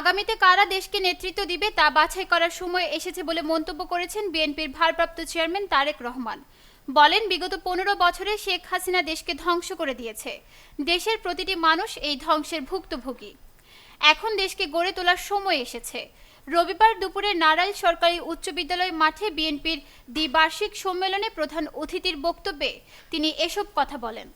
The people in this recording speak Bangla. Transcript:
আগামীতে কারা দেশকে নেতৃত্ব দিবে তা বাছাই করার সময় এসেছে বলে মন্তব্য করেছেন বিএনপির ভারপ্রাপ্ত চেয়ারম্যান তারেক রহমান। বলেন, বিগত পনেরো বছরে শেখ হাসিনা দেশকে ধ্বংস করে দিয়েছে। দেশের প্রতিটি মানুষ এই ধ্বংসের ভুক্তভোগী। এখন দেশকে গড়ে তোলার সময় এসেছে। রবিবার দুপুরে নারাইল সরকারি উচ্চ বিদ্যালয় মাঠে বিএনপির দ্বিবার্ষিক সম্মেলনে প্রধান অতিথির বক্তব্যে তিনি এসব কথা বলেন।